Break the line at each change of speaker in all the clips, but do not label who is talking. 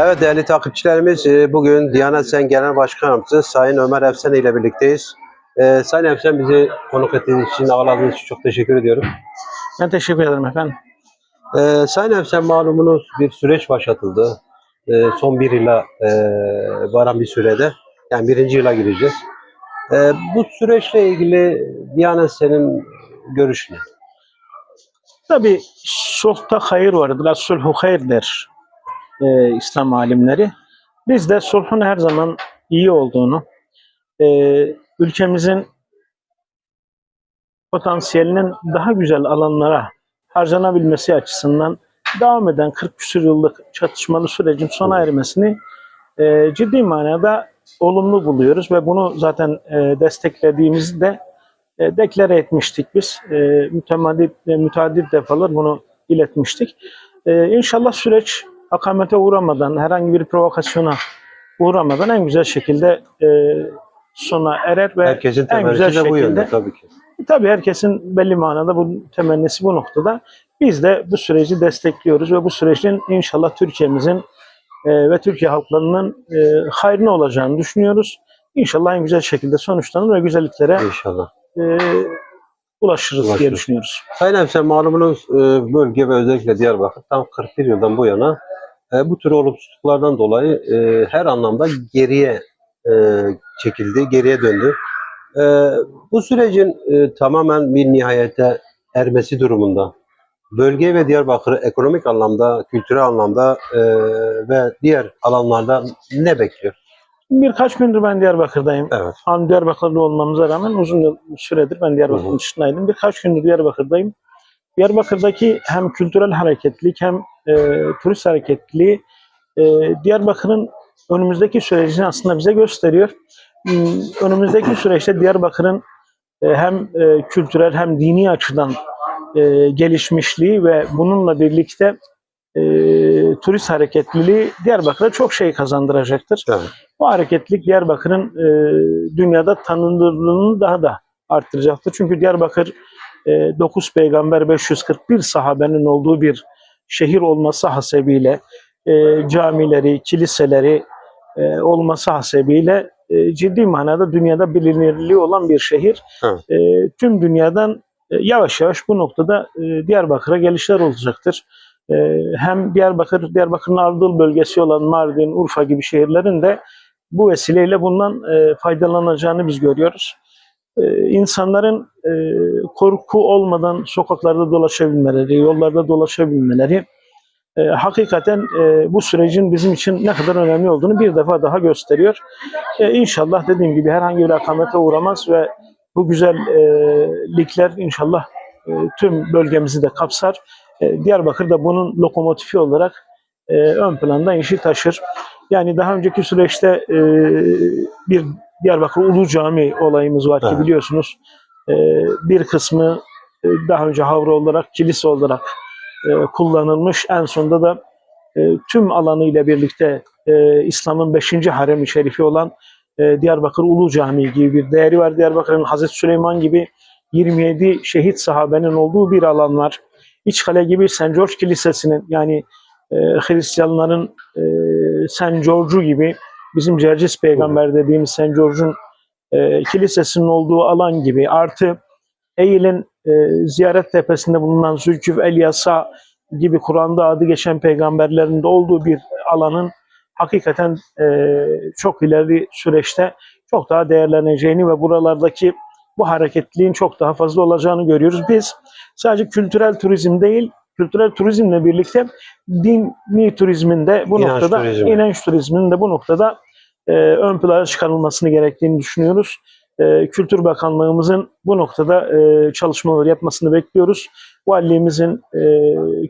Evet değerli takipçilerimiz e, bugün Diyanet Sen Genel Başkanımız Sayın Ömer Efsen ile birlikteyiz. E, Sayın Efsen bizi konuk ettiğiniz için, ağırladığınız için çok teşekkür ediyorum.
Ben teşekkür ederim efendim.
E, Sayın Efsen malumunuz bir süreç başlatıldı. Son bir yıla e, varan bir sürede. Yani birinci yıla gireceğiz. Bu süreçle ilgili Diyanet Sen'in görüşü ne?
Tabi sulhta hayır vardır. Sulhu hayır der e, İslam alimleri. Biz de sulhun her zaman iyi olduğunu, e, ülkemizin potansiyelinin daha güzel alanlara harcanabilmesi açısından devam eden 40 küsur yıllık çatışmalı sürecin sona ermesini e, ciddi manada olumlu buluyoruz ve bunu zaten e, desteklediğimizi de e, deklare etmiştik biz. E, mütemadit, e, müteaddit defalar bunu iletmiştik. E, inşallah süreç akamete uğramadan, herhangi bir provokasyona uğramadan en güzel şekilde e, sona erer ve
Herkesin
en güzel
de bu yönde
şekilde
tabii ki.
Tabii herkesin belli manada bu temennisi bu noktada. Biz de bu süreci destekliyoruz ve bu sürecin inşallah Türkiye'mizin e, ve Türkiye halklarının e, hayrına olacağını düşünüyoruz. İnşallah en güzel şekilde sonuçlanır ve güzelliklere
İnşallah.
e, ulaşırız diye
Ulaşırız.
düşünüyoruz.
Sayın Efsen malumunuz e, bölge ve özellikle Diyarbakır tam 41 yıldan bu yana e, bu tür olumsuzluklardan dolayı e, her anlamda geriye e, çekildi, geriye döndü. E, bu sürecin e, tamamen bir nihayete ermesi durumunda bölge ve Diyarbakır'ı ekonomik anlamda, kültürel anlamda e, ve diğer alanlarda ne bekliyor?
Birkaç gündür ben Diyarbakır'dayım.
Evet.
An Diyarbakırlı olmamıza rağmen uzun süredir ben Diyarbakır'ın dışındaydım. Birkaç gündür Diyarbakır'dayım. Diyarbakır'daki hem kültürel hareketlilik hem e, turist hareketliliği e, Diyarbakır'ın önümüzdeki sürecini aslında bize gösteriyor. Hmm, Önümüzdeki süreçte Diyarbakır'ın e, hem e, kültürel hem dini açıdan e, gelişmişliği ve bununla birlikte e, turist hareketliliği Diyarbakır'a çok şey kazandıracaktır.
Evet.
Bu hareketlilik Diyarbakır'ın e, dünyada tanınırlığını daha da arttıracaktır. Çünkü Diyarbakır e, 9 peygamber 541 sahabenin olduğu bir şehir olması hasebiyle e, camileri, kiliseleri e, olması hasebiyle e, ciddi manada dünyada bilinirliği olan bir şehir.
Evet.
E, tüm dünyadan e, yavaş yavaş bu noktada e, Diyarbakır'a gelişler olacaktır. E, hem Diyarbakır, Diyarbakır'ın Ardıl bölgesi olan Mardin, Urfa gibi şehirlerin de bu vesileyle bundan e, faydalanacağını biz görüyoruz. E, insanların korku olmadan sokaklarda dolaşabilmeleri, yollarda dolaşabilmeleri e, hakikaten e, bu sürecin bizim için ne kadar önemli olduğunu bir defa daha gösteriyor. E, inşallah dediğim gibi herhangi bir akamete uğramaz ve bu güzellikler inşallah e, tüm bölgemizi de kapsar. Diyarbakır da bunun lokomotifi olarak ön planda işi taşır. Yani daha önceki süreçte bir Diyarbakır Ulu Cami olayımız var ki
Evet.
biliyorsunuz. E, bir kısmı e, daha önce havra olarak, kilise olarak e, kullanılmış. En sonunda da e, tüm alanıyla birlikte e, İslam'ın 5. harem-i şerifi olan e, Diyarbakır Ulu Camii gibi bir değeri var. Diyarbakır'ın Hazreti Süleyman gibi 27 şehit sahabenin olduğu bir alan var. İçkale gibi St. George Kilisesi'nin yani e, Hristiyanların e, St. George'u gibi bizim Cercis peygamber dediğimiz St. George'un e, kilisesinin olduğu alan gibi artı Eylül'ün e, ziyaret tepesinde bulunan Zülküf Elyasa gibi Kur'an'da adı geçen peygamberlerin de olduğu bir alanın hakikaten e, çok ileri süreçte çok daha değerleneceğini ve buralardaki bu hareketliliğin çok daha fazla olacağını görüyoruz. Biz sadece kültürel turizm değil, kültürel turizmle birlikte dini turizmin de bu
İnanç
noktada,
turizmi.
inanç turizminin de bu noktada e, ön plana çıkarılmasını gerektiğini düşünüyoruz. E, Kültür Bakanlığımızın bu noktada e, çalışmaları yapmasını bekliyoruz. Valiliğimizin e,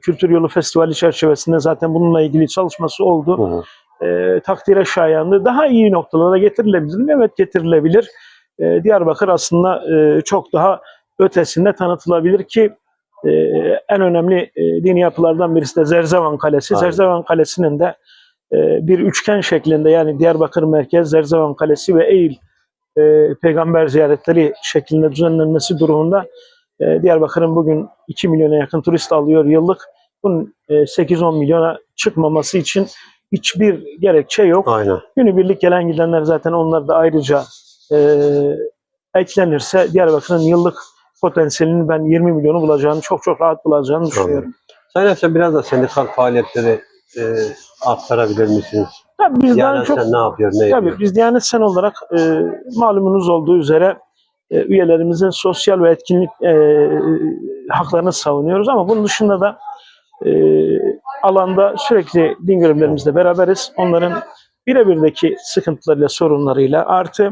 Kültür Yolu Festivali çerçevesinde zaten bununla ilgili çalışması oldu.
Hı hı.
E, takdire şayandı. Daha iyi noktalara getirilebilir mi? Evet getirilebilir. E, Diyarbakır aslında e, çok daha ötesinde tanıtılabilir ki e, en önemli e, dini yapılardan birisi de Zerzevan Kalesi.
Aynen.
Zerzevan Kalesi'nin de e, bir üçgen şeklinde yani Diyarbakır Merkez, Zerzevan Kalesi ve Eğil e, peygamber ziyaretleri şeklinde düzenlenmesi durumunda e, Diyarbakır'ın bugün 2 milyona yakın turist alıyor yıllık. Bunun e, 8-10 milyona çıkmaması için hiçbir gerekçe yok.
Aynen.
Günübirlik gelen gidenler zaten onlar da ayrıca e, eklenirse Diyarbakır'ın yıllık potansiyelini ben 20 milyonu bulacağını, çok çok rahat bulacağını düşünüyorum.
Sayın Efsane biraz da sendikal faaliyetleri e, aktarabilir misiniz?
Tabii bizden
Yani
çok
sen ne yapıyor, ne
Tabii
yapıyor?
biz Diyanet Sen olarak e, malumunuz olduğu üzere e, üyelerimizin sosyal ve etkinlik e, haklarını savunuyoruz ama bunun dışında da e, alanda sürekli din görevlerimizle beraberiz. Onların birebirdeki sıkıntılarıyla, sorunlarıyla artı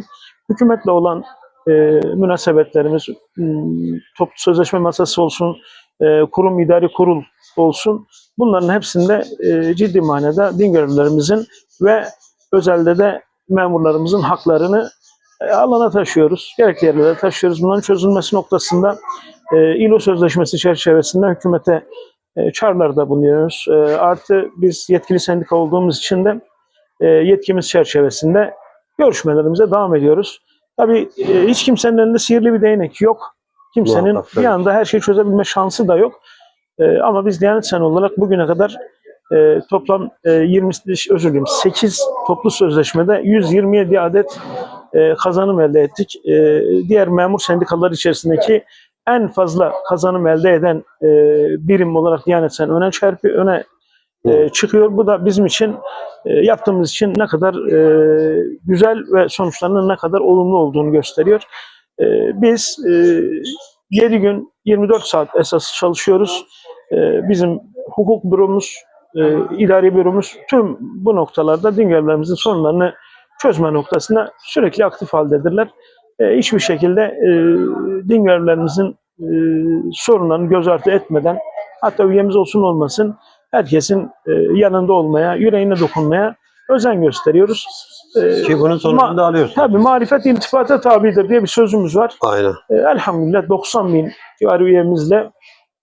hükümetle olan e, münasebetlerimiz, m, toplu sözleşme masası olsun, e, kurum idari kurul olsun bunların hepsinde e, ciddi manada din görevlilerimizin ve özelde de memurlarımızın haklarını e, alana taşıyoruz. Gerekli yerlere taşıyoruz. Bunların çözülmesi noktasında e, İLO Sözleşmesi çerçevesinde hükümete e, çağrılarda bulunuyoruz. E, artı biz yetkili sendika olduğumuz için de e, yetkimiz çerçevesinde görüşmelerimize devam ediyoruz. Tabii e, hiç kimsenin elinde sihirli bir değnek yok. Kimsenin
Muhakkak,
bir anda her şeyi çözebilme şansı da yok. E, ama biz Diyanet Sen olarak bugüne kadar e, toplam e, 20 özür dilerim 8 toplu sözleşmede 127 adet e, kazanım elde ettik. E, diğer memur sendikalar içerisindeki en fazla kazanım elde eden e, birim olarak Diyanet Sen öne çarpıyor, öne e, çıkıyor. Bu da bizim için e, yaptığımız için ne kadar e, güzel ve sonuçlarının ne kadar olumlu olduğunu gösteriyor. E, biz e, 7 gün 24 saat esas çalışıyoruz. E, bizim hukuk büromuz, e, idari büromuz tüm bu noktalarda din görevlerimizin sorunlarını çözme noktasında sürekli aktif haldedirler. Hiçbir şekilde e, din sorunlarını göz ardı etmeden hatta üyemiz olsun olmasın herkesin e, yanında olmaya, yüreğine dokunmaya özen gösteriyoruz. E,
Ki bunun sonucunu da alıyorsun.
Tabii marifet iltifata tabidir diye bir sözümüz var.
Aynen.
E, elhamdülillah 90 bin civarı üyemizle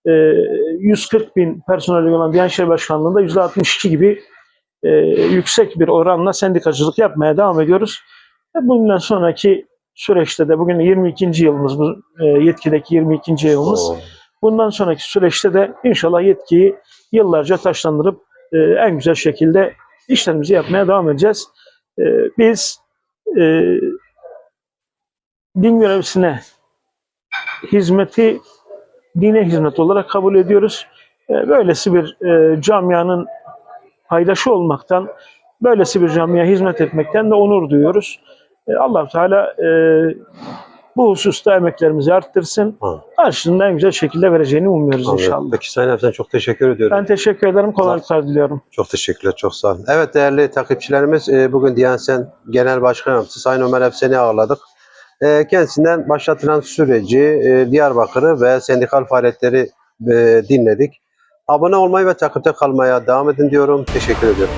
e, 140 bin personeli olan Diyanet İşleri Başkanlığı'nda %62 gibi yüksek bir oranla sendikacılık yapmaya devam ediyoruz. Bundan sonraki süreçte de bugün 22. yılımız bu yetkideki 22. yılımız.
Oo.
Bundan sonraki süreçte de inşallah yetkiyi yıllarca taşlandırıp e, en güzel şekilde işlerimizi yapmaya devam edeceğiz. E, biz e, din görevlisine hizmeti dine hizmet olarak kabul ediyoruz. E, böylesi bir e, camianın paydaşı olmaktan, böylesi bir camiye hizmet etmekten de onur duyuyoruz. E, allah Teala e, bu hususta emeklerimizi arttırsın.
Ha.
Karşılığında en güzel şekilde vereceğini umuyoruz
Anladım.
inşallah.
Peki Sayın Efsane çok teşekkür ediyorum.
Ben teşekkür ederim. Kolaylıklar diliyorum.
Çok teşekkürler, çok sağ olun. Evet değerli takipçilerimiz, e, bugün Diyanet Sen Genel Başkan Yardımcısı Sayın Ömer Efsen'i ağırladık. E, Kendisinden başlatılan süreci, e, Diyarbakır'ı ve sendikal faaliyetleri dinledik. Abone olmayı ve takipte kalmaya devam edin diyorum. Teşekkür ediyorum.